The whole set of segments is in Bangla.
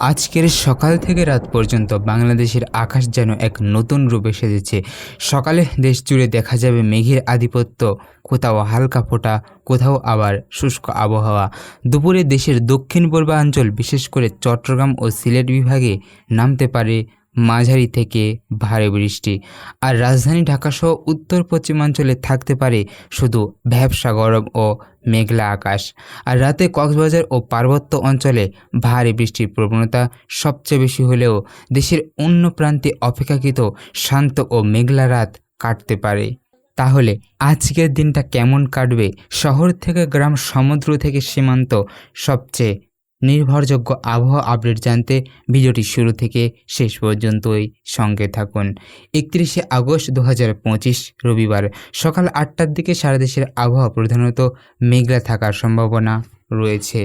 আজকের সকাল থেকে রাত পর্যন্ত বাংলাদেশের আকাশ যেন এক নতুন রূপে সেজেছে। সকালে দেশ জুড়ে দেখা যাবে মেঘের আধিপত্য, কোথাও হালকা ফোটা, কোথাও আবার শুষ্ক আবহাওয়া। দুপুরে দেশের দক্ষিণ পূর্বাঞ্চল বিশেষ করে চট্টগ্রাম ও সিলেট বিভাগে নামতে পারে মাঝারি থেকে ভারী বৃষ্টি। আর রাজধানী ঢাকাসহ উত্তর পশ্চিমাঞ্চলে থাকতে পারে শুধু ভ্যাবসা গরম ও মেঘলা আকাশ। আর রাতে কক্সবাজার ও পার্বত্য অঞ্চলে ভারী বৃষ্টির প্রবণতা সবচেয়ে বেশি হলেও দেশের অন্য প্রান্তে অপেক্ষাকৃত শান্ত ও মেঘলা রাত কাটতে পারে। তাহলে আজকের দিনটা কেমন কাটবে? শহর থেকে গ্রাম, সমুদ্র থেকে সীমান্ত সবচেয়ে নির্ভরযোগ্য আবহাওয়া আপডেট জানতে ভিডিওটি শুরু থেকে শেষ পর্যন্তই সঙ্গে থাকুন। একত্রিশে আগস্ট দু হাজার পঁচিশ রবিবার সকাল আটটার দিকে সারা দেশের আবহাওয়া প্রধানত মেঘলা থাকার সম্ভাবনা রয়েছে।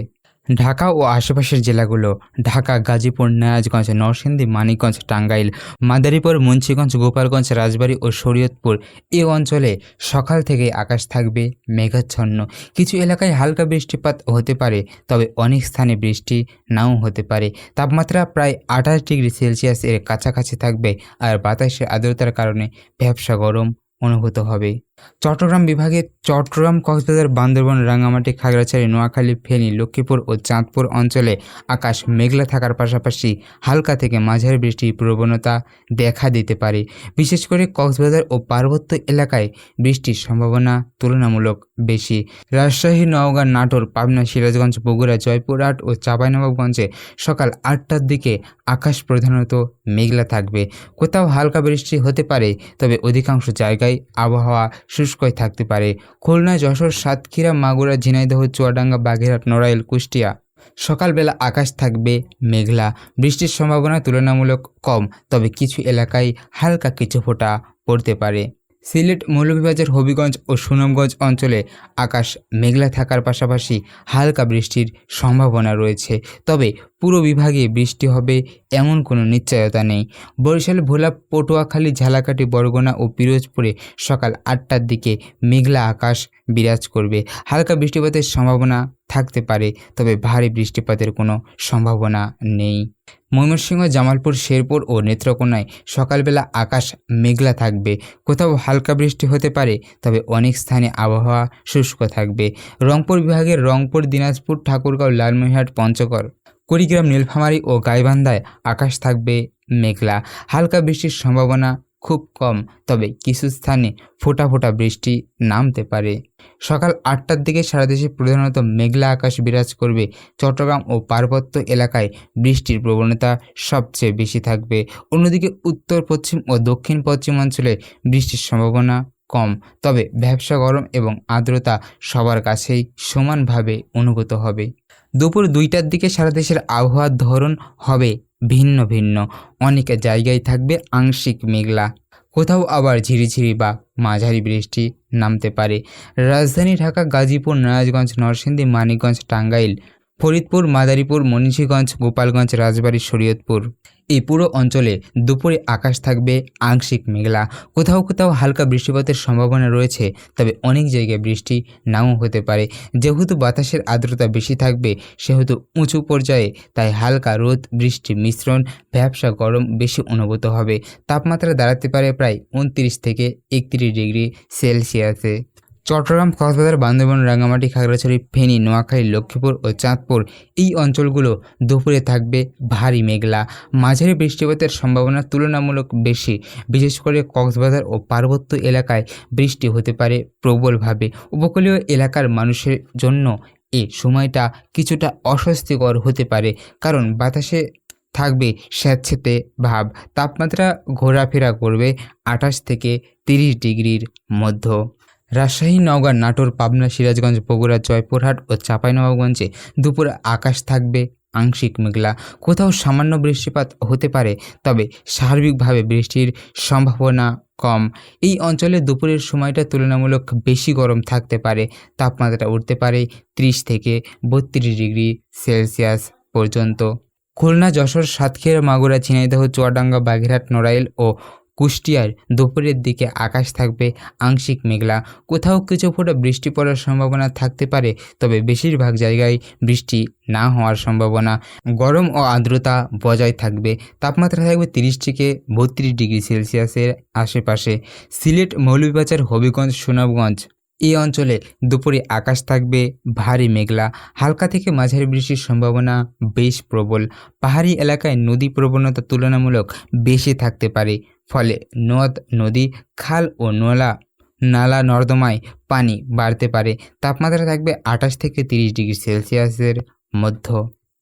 ঢাকা ও আশেপাশের জেলাগুলো, ঢাকা, গাজীপুর নারাজগঞ্জ নরসিংদী, মানিকগঞ্জ, টাঙ্গাইল, মাদারীপুর, মুন্সিগঞ্জ, গোপালগঞ্জ, রাজবাড়ী ও শরীয়তপুর এই অঞ্চলে সকাল থেকে আকাশ থাকবে মেঘাচ্ছন্ন। কিছু এলাকায় হালকা বৃষ্টিপাত হতে পারে, তবে অনেক স্থানে বৃষ্টি নাও হতে পারে। তাপমাত্রা প্রায় আঠাশ ডিগ্রি সেলসিয়াস এর কাছাকাছি থাকবে আর বাতাসের আর্দ্রতার কারণে ভ্যাবসা গরম অনুভূত হবে। চট্টগ্রাম বিভাগে চট্টগ্রাম কক্সবাজার, বান্দরবন রাঙামাটি খাগড়াছড়ি, নোয়াখালী, ফেনী, লক্ষ্মীপুর ও চাঁদপুর অঞ্চলে আকাশ মেঘলা থাকার পাশাপাশি হালকা থেকে মাঝারি বৃষ্টির প্রবণতা দেখা দিতে পারে। বিশেষ করে কক্সবাজার ও পার্বত্য এলাকায় বৃষ্টির সম্ভাবনা তুলনামূলক বেশি। রাজশাহী, নওগাঁ, নাটোর, পাবনা, সিরাজগঞ্জ, বগুড়া, জয়পুরহাট ও চাঁপাইনবাবগঞ্জে সকাল আটটার দিকে আকাশ প্রধানত মেঘলা থাকবে। কোথাও হালকা বৃষ্টি হতে পারে, তবে অধিকাংশ জায়গায় আবহাওয়া শুষ্কই থাকতে পারে। খুলনা যশোর, সাতক্ষীরা, মাগুরা, ঝিনাইদহ, চুয়াডাঙ্গা, বাগেরহাট, নড়াইল, কুষ্টিয়া। সকালবেলা আকাশ থাকবে মেঘলা। বৃষ্টির সম্ভাবনা তুলনামূলক কম, তবে কিছু এলাকায় হালকা কিছু ফোঁটা পড়তে পারে। সিলেট মৌলভীবাজার হবিগঞ্জ ও সুনামগঞ্জ অঞ্চলে আকাশ মেঘলা থাকার পাশাপাশি হালকা বৃষ্টির সম্ভাবনা রয়েছে। তবে পুরো বিভাগে বৃষ্টি হবে এমন কোনো নিশ্চয়তা নেই। বরিশাল ভোলা পটুয়াখালী ঝালাকাঠি বরগুনা ও পিরোজপুরে সকাল আটটার দিকে মেঘলা আকাশ বিরাজ করবে। হালকা বৃষ্টিপাতের সম্ভাবনা থাকতে পারে, তবে ভারী বৃষ্টিপাতের কোনো সম্ভাবনা নেই। ময়মনসিংহ, জামালপুর, শেরপুর ও নেত্রকোনায় সকালবেলা আকাশ মেঘলা থাকবে। কোথাও হালকা বৃষ্টি হতে পারে, তবে অনেক স্থানে আবহাওয়া শুষ্ক থাকবে। রংপুর বিভাগের রংপুর, দিনাজপুর, ঠাকুরগাঁও, লালমনিরহাট, পঞ্চগড়, কুড়িগ্রাম, নীলফামারী ও গাইবান্ধায় আকাশ থাকবে মেঘলা। হালকা বৃষ্টির সম্ভাবনা খুব কম, তবে কিছু স্থানে ফোটা ফোটা বৃষ্টি নামতে পারে। সকাল আটটার দিকে সারা দেশে প্রধানত মেঘলা আকাশ বিরাজ করবে। চট্টগ্রাম ও পার্বত্য এলাকায় বৃষ্টির প্রবণতা সবচেয়ে বেশি থাকবে। অন্যদিকে উত্তর, পশ্চিম ও দক্ষিণ পশ্চিমাঞ্চলে বৃষ্টির সম্ভাবনা কম, তবে ব্যবসা গরম এবং আর্দ্রতা সবার কাছেই সমানভাবে অনুভূত হবে। দুপুর দুইটার দিকে সারা দেশের আবহাওয়ার ধরন হবে ভিন্ন ভিন্ন। অনেক জায়গায় থাকবে আংশিক মেঘলা। কোথাও আবার ঝিরিঝিরি বা মাঝারি বৃষ্টি নামতে পারে। রাজধানী ঢাকা, গাজীপুর নারাজগঞ্জ নরসিংদী, মানিকগঞ্জ, টাঙ্গাইল ফরিদপুর, মাদারীপুর মনীষীগঞ্জ গোপালগঞ্জ, রাজবাড়ী, শরীয়তপুর। এই পুরো অঞ্চলে দুপুরে আকাশ থাকবে আংশিক মেঘলা। কোথাও কোথাও হালকা বৃষ্টিপাতের সম্ভাবনা রয়েছে, তবে অনেক জায়গায় বৃষ্টি নাও হতে পারে। যেহেতু বাতাসের আর্দ্রতা বেশি থাকবে, সেহেতু উঁচু পর্যায়ে তাই হালকা রোদ বৃষ্টি মিশ্রণ, ভ্যাবসা গরম বেশি অনুভূত হবে। তাপমাত্রা দাঁড়াতে পারে প্রায় উনত্রিশ থেকে একত্রিশ ডিগ্রি সেলসিয়াসে। চট্টগ্রাম, কক্সবাজার, বান্দরবান, রাঙ্গামাটি, খাগড়াছড়ি, ফেনী, নোয়াখালী, লক্ষ্মীপুর ও চাঁদপুর এই অঞ্চলগুলো দুপুরে থাকবে ভারী মেঘলা। মাঝারি বৃষ্টিপাতের সম্ভাবনা তুলনামূলক বেশি। বিশেষ করে কক্সবাজার ও পার্বত্য এলাকায় বৃষ্টি হতে পারে প্রবলভাবে। উপকূলীয় এলাকার মানুষের জন্য এ সময়টা কিছুটা অস্বস্তিকর হতে পারে, কারণ বাতাসে থাকবে স্যাঁতসেঁতে ভাব। তাপমাত্রা ঘোরাফেরা করবে আঠাশ থেকে তিরিশ ডিগ্রির মধ্য। রাজশাহী, নওগাঁ, নাটোর, পাবনা, সিরাজগঞ্জ, বগুড়া, জয়পুরহাট ও চাঁপাইনবাবগঞ্জে দুপুরে আকাশ থাকবে আংশিক মেঘলা। কোথাও সামান্য বৃষ্টিপাত হতে পারে, তবে সার্বিকভাবে বৃষ্টির সম্ভাবনা কম। এই অঞ্চলে দুপুরের সময়টা তুলনামূলক বেশি গরম থাকতে পারে, তাপমাত্রা উঠতে পারে ত্রিশ থেকে বত্রিশ ডিগ্রি সেলসিয়াস পর্যন্ত। খুলনা, যশোর, সাতক্ষীরা, মাগুরা, ঝিনাইদহ, চুয়াডাঙ্গা, বাগেরহাট, নড়াইল ও কুষ্টিয়ার দুপুরের দিকে আকাশ থাকবে আংশিক মেঘলা। কোথাও কিছু ফোটা বৃষ্টি পড়ার সম্ভাবনা থাকতে পারে, তবে বেশিরভাগ জায়গায় বৃষ্টি না হওয়ার সম্ভাবনা। গরম ও আর্দ্রতা বজায় থাকবে। তাপমাত্রা থাকবে তিরিশ থেকে বত্রিশ ডিগ্রি সেলসিয়াসের আশেপাশে। সিলেট মৌলভীবাজার হবিগঞ্জ, সুনামগঞ্জ এই অঞ্চলে দুপুরে আকাশ থাকবে ভারী মেঘলা। হালকা থেকে মাঝারি বৃষ্টির সম্ভাবনা বেশ প্রবল। পাহাড়ি এলাকায় নদী প্রবণতা তুলনামূলক বেশি থাকতে পারে। ফলে নদ, নদী, খাল ও নলা, নালা নর্দমায় পানি বাড়তে পারে। তাপমাত্রা থাকবে আঠাশ থেকে তিরিশ ডিগ্রি সেলসিয়াসের মধ্য।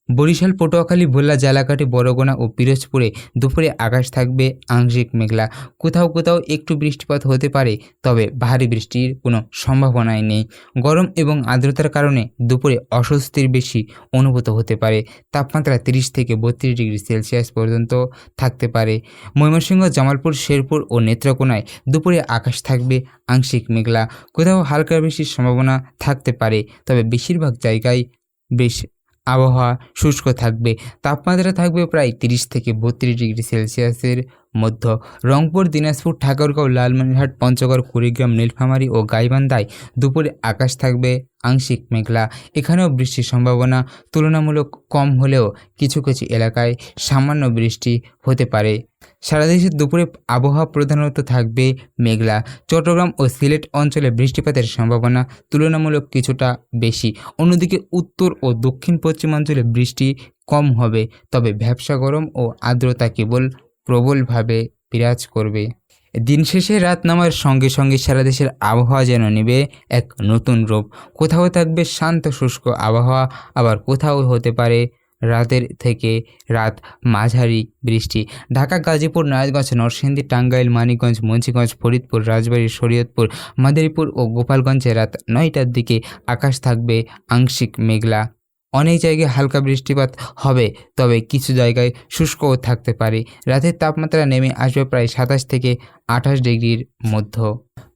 বরিশাল, পটুয়াখালী, ভোলা জালাকাঠি বরগোনা ও পিরোজপুরে দুপুরে আকাশ থাকবে আংশিক মেঘলা। কোথাও কোথাও একটু বৃষ্টিপাত হতে পারে, তবে ভারী বৃষ্টির কোনো সম্ভাবনাই নেই। গরম এবং আর্দ্রতার কারণে দুপুরে অস্বস্তির বেশি অনুভূত হতে পারে। তাপমাত্রা তিরিশ থেকে বত্রিশ ডিগ্রি সেলসিয়াস পর্যন্ত থাকতে পারে। ময়মনসিংহ, জামালপুর, শেরপুর ও নেত্রকোনায় দুপুরে আকাশ থাকবে আংশিক মেঘলা। কোথাও হালকা বৃষ্টির সম্ভাবনা থাকতে পারে, তবে বেশিরভাগ জায়গায় বেশ আবহাওয়া শুষ্ক থাকবে। তাপমাত্রা থাকবে প্রায় তিরিশ থেকে বত্রিশ ডিগ্রি সেলসিয়াসের মধ্য। রংপুর, দিনাজপুর, ঠাকুরগাঁও, লালমনিরহাট, পঞ্চগড়, কুড়িগ্রাম, নীলফামারী ও গাইবান্ধায় দুপুরে আকাশ থাকবে আংশিক মেঘলা। এখানেও বৃষ্টির সম্ভাবনা তুলনামূলক কম হলেও কিছু কিছু এলাকায় সামান্য বৃষ্টি হতে পারে। সারা দেশে দুপুরে আবহাওয়া প্রধানত থাকবে মেঘলা। চট্টগ্রাম ও সিলেট অঞ্চলে বৃষ্টিপাতের সম্ভাবনা তুলনামূলক কিছুটা বেশি। অন্যদিকে উত্তর ও দক্ষিণ পশ্চিমাঞ্চলে বৃষ্টি কম হবে, তবে ভ্যাবসা গরম ও আর্দ্রতা কেবল প্রবলভাবে বিরাজ করবে। দিন শেষে রাত নামার সঙ্গে সঙ্গে সারা দেশের আবহাওয়া যেন নেবে এক নতুন রূপ। কোথাও থাকবে শান্ত শুষ্ক আবহাওয়া, আবার কোথাও হতে পারে রাতের থেকে রাত মাঝারি বৃষ্টি। ঢাকা, গাজীপুর, নারায়ণগঞ্জ, নরসিংদী, টাঙ্গাইল, মানিকগঞ্জ, মুন্সিগঞ্জ, ফরিদপুর, রাজবাড়ী, শরীয়তপুর, মাদারীপুর ও গোপালগঞ্জে রাত নয়টার দিকে আকাশ থাকবে আংশিক মেঘলা। অনেক জায়গায় হালকা বৃষ্টিপাত হবে, তবে কিছু জায়গায় শুষ্কও থাকতে পারে। রাতের তাপমাত্রা নেমে আসবে প্রায় সাতাশ থেকে আঠাশ ডিগ্রির মধ্য।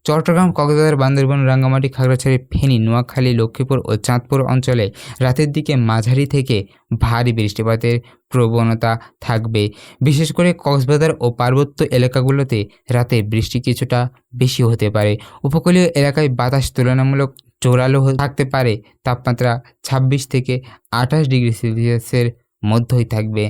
চট্টগ্রাম, কক্সবাজার, বান্দরবান, রাঙ্গামাটি, খাগড়াছড়ি, ফেনী, নোয়াখালী, লক্ষ্মীপুর ও চাঁদপুর অঞ্চলে রাতের দিকে মাঝারি থেকে ভারী বৃষ্টিপাতের প্রবণতা থাকবে। বিশেষ করে কক্সবাজার ও পার্বত্য এলাকাগুলোতে রাতে বৃষ্টি কিছুটা বেশি হতে পারে। উপকূলীয় এলাকায় বাতাস তুলনামূলক জোরালো থাকতে পারে, তাপমাত্রা ছাব্বিশ থেকে আঠাশ ডিগ্রি সেলসিয়াসের মধ্যেই থাকবে।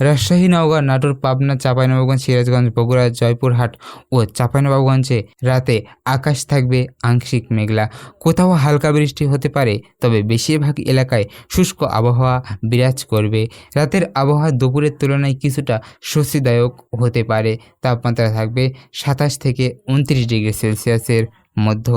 রাজশাহী, নওগাঁ, নাটোর, পাবনা, চাঁপাইনবাবগঞ্জ, সিরাজগঞ্জ, বগুড়া, জয়পুরহাট ও চাঁপাইনবাবগঞ্জে রাতে আকাশ থাকবে আংশিক মেঘলা। কোথাও হালকা বৃষ্টি হতে পারে, তবে বেশিরভাগ এলাকায় শুষ্ক আবহাওয়া বিরাজ করবে। রাতের আবহাওয়া দুপুরের তুলনায় কিছুটা স্বস্তিদায়ক হতে পারে, তাপমাত্রা থাকবে সাতাশ থেকে উনত্রিশ ডিগ্রি সেলসিয়াসের মধ্য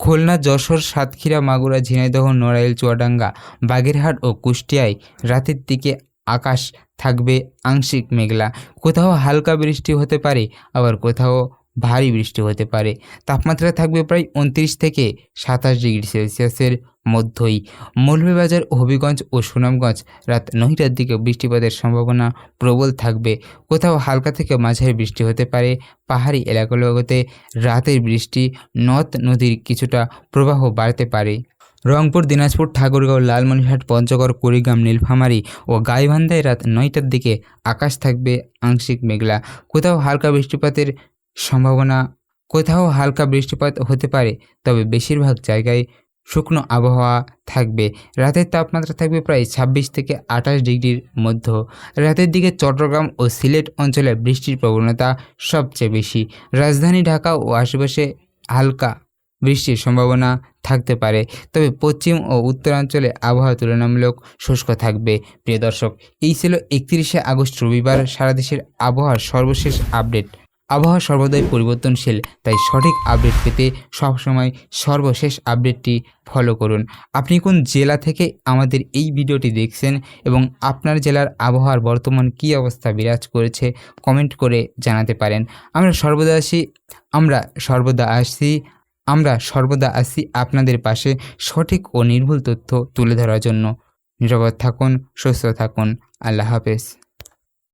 খুলনা, যশোর, সাতক্ষীরা, মাগুরা, ঝিনাইদহ, নড়াইল, চুয়াডাঙ্গা, বাগেরহাট ও কুষ্টিয়ায় রাতের দিকে আকাশ থাকবে আংশিক মেঘলা। কোথাও হালকা বৃষ্টি হতে পারে, আবার কোথাও ভারী বৃষ্টি হতে পারে। তাপমাত্রা থাকবে প্রায় উনত্রিশ থেকে সাতাশ ডিগ্রি সেলসিয়াসের মধ্যই। মৌলভীবাজার, হবিগঞ্জ ও সুনামগঞ্জ রাত নয়টার দিকে বৃষ্টিপাতের সম্ভাবনা প্রবল থাকবে। কোথাও হালকা থেকে মাঝারি বৃষ্টি হতে পারে। পাহাড়ি এলাকাগুলোতে রাতের বৃষ্টি নদ নদীর কিছুটা প্রবাহ বাড়তে পারে। রংপুর, দিনাজপুর, ঠাকুরগাঁও, লালমনিরহাট, পঞ্চগড়, কুড়িগ্রাম, নীলফামারী ও গাইবান্ধায় রাত নয়টার দিকে আকাশ থাকবে আংশিক মেঘলা। কোথাও হালকা বৃষ্টিপাতের সম্ভাবনা কোথাও হালকা বৃষ্টিপাত হতে পারে, তবে বেশিরভাগ জায়গায় শুকনো আবহাওয়া থাকবে। রাতের তাপমাত্রা থাকবে প্রায় ছাব্বিশ থেকে আঠাশ ডিগ্রির মধ্য। রাতের দিকে চট্টগ্রাম ও সিলেট অঞ্চলে বৃষ্টির প্রবণতা সবচেয়ে বেশি। রাজধানী ঢাকা ও আশেপাশে হালকা বৃষ্টির সম্ভাবনা থাকতে পারে, তবে পশ্চিম ও উত্তরাঞ্চলে আবহাওয়া তুলনামূলক শুষ্ক থাকবে। প্রিয় দর্শক, এই ছিল একত্রিশে আগস্ট রবিবার সারা দেশের আবহাওয়ার সর্বশেষ আপডেট। আবহাওয়া সর্বদাই পরিবর্তনশীল, তাই সঠিক আপডেট পেতে সবসময় সর্বশেষ আপডেটটি ফলো করুন। আপনি কোন জেলা থেকে আমাদের এই ভিডিওটি দেখছেন এবং আপনার জেলার আবহাওয়ার বর্তমান কী অবস্থা বিরাজ করেছে কমেন্ট করে জানাতে পারেন। আমরা সর্বদা আসি, আমরা সর্বদা আসি, আমরা সর্বদা আসি আপনাদের পাশে সঠিক ও নির্ভুল তথ্য তুলে ধরার জন্য। নিরাপদ থাকুন, সুস্থ থাকুন, আল্লাহ হাফেজ।